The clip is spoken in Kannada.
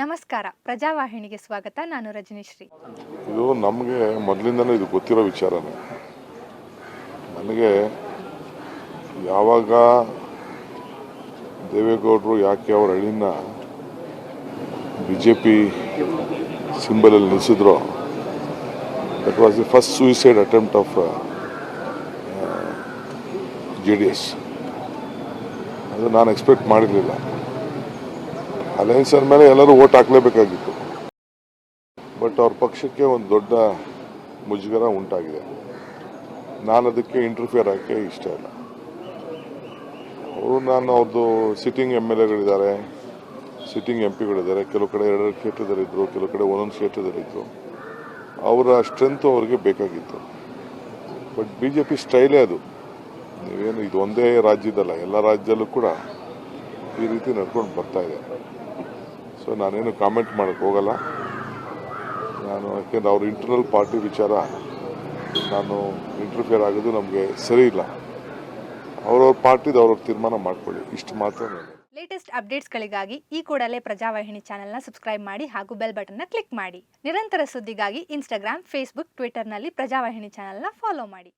ನಮಸ್ಕಾರ. ಪ್ರಜಾವಾಹಿನಿಗೆ ಸ್ವಾಗತ. ನಾನು ರಜನಿಶ್ರೀ. ಇದು ನಮಗೆ ಮೊದಲಿಂದಲೂ ಇದು ಗೊತ್ತಿರೋ ವಿಚಾರನೇ ನನಗೆ ಯಾವಾಗ ದೇವೇಗೌಡರು ಯಾಕೆ ಅವ್ರ ಹಳ್ಳಿನ ಬಿ ಜೆ ಪಿ ಸಿಂಬಲಲ್ಲಿ ನಿಲ್ಲಿಸಿದ್ರು that was the first suicide attempt of J D S ಅದು ನಾನು ಎಕ್ಸ್ಪೆಕ್ಟ್ ಮಾಡಿರಲಿಲ್ಲ. ಅಲಯನ್ಸ್ ಮೇಲೆ ಎಲ್ಲರೂ ಓಟ್ ಹಾಕಲೇಬೇಕಾಗಿತ್ತು. ಬಟ್ ಅವ್ರ ಪಕ್ಷಕ್ಕೆ ಒಂದು ದೊಡ್ಡ ಮುಜುಗರ ಉಂಟಾಗಿದೆ. ನಾನು ಅದಕ್ಕೆ ಇಂಟರ್ಫಿಯರ್ ಹಾಕಿ ಇಷ್ಟ ಇಲ್ಲ. ಅವರು ನಾನು ಅವ್ರದ್ದು ಸಿಟ್ಟಿಂಗ್ ಎಂ ಎಲ್ ಎಗಳಿದ್ದಾರೆ ಸಿಟ್ಟಿಂಗ್ ಎಂ ಪಿಗಳಿದ್ದಾರೆ ಕೆಲವು ಕಡೆ ಎರಡೆರಡು ಕ್ಷೇತ್ರದಲ್ಲಿದ್ದರು ಕೆಲವು ಕಡೆ ಒಂದೊಂದು ಕ್ಷೇತ್ರದಲ್ಲಿದ್ದರು ಅವರ ಸ್ಟ್ರೆಂತ್ ಅವ್ರಿಗೆ ಬೇಕಾಗಿತ್ತು. ಬಟ್ ಬಿ ಜೆ ಪಿ ಸ್ಟೈಲೇ ಅದು. ನೀವೇನು ಇದು ಒಂದೇ ರಾಜ್ಯದಲ್ಲ, ಎಲ್ಲ ರಾಜ್ಯದಲ್ಲೂ ಕೂಡ ಈ ರೀತಿ ನಡ್ಕೊಂಡು ಬರ್ತಾ ಇದೆ. ಸೊ ನಾನೇನು ಕಾಮೆಂಟ್ ಮಾಡೋಕ್ಕೆ ಹೋಗಲ್ಲ. ನಾನು ಯಾಕೆಂದ್ರೆ ಅವ್ರ ಇಂಟರ್ನಲ್ ಪಾರ್ಟಿ ವಿಚಾರ ನಾನು ಇಂಟರ್ಫಿಯರ್ ಆಗೋದು ನಮಗೆ ಸರಿ ಇಲ್ಲ. ಅವ್ರವ್ರ ಪಾರ್ಟಿದು ಅವ್ರವ್ರ ತೀರ್ಮಾನ ಮಾಡ್ಕೊಳ್ಳಿ, ಇಷ್ಟು ಮಾತ್ರ ಲೇಟೆಸ್ಟ್ ಅಪ್ಡೇಟ್ಸ್ಗಳಿಗಾಗಿ ಈ ಕೂಡಲೇ ಪ್ರಜಾವಾಹಿನಿ ಚಾನೆಲ್ನ ಸಬ್ಸ್ಕ್ರೈಬ್ ಮಾಡಿ ಹಾಗೂ ಬೆಲ್ ಬಟನ್ನ ಕ್ಲಿಕ್ ಮಾಡಿ. ನಿರಂತರ ಸುದ್ದಿಗಾಗಿ ಇನ್ಸ್ಟಾಗ್ರಾಮ್ ಫೇಸ್ಬುಕ್ ಟ್ವಿಟರ್ನಲ್ಲಿ ಪ್ರಜಾವಾಹಿನಿ ಚಾನೆಲ್ನ ಫಾಲೋ ಮಾಡಿ.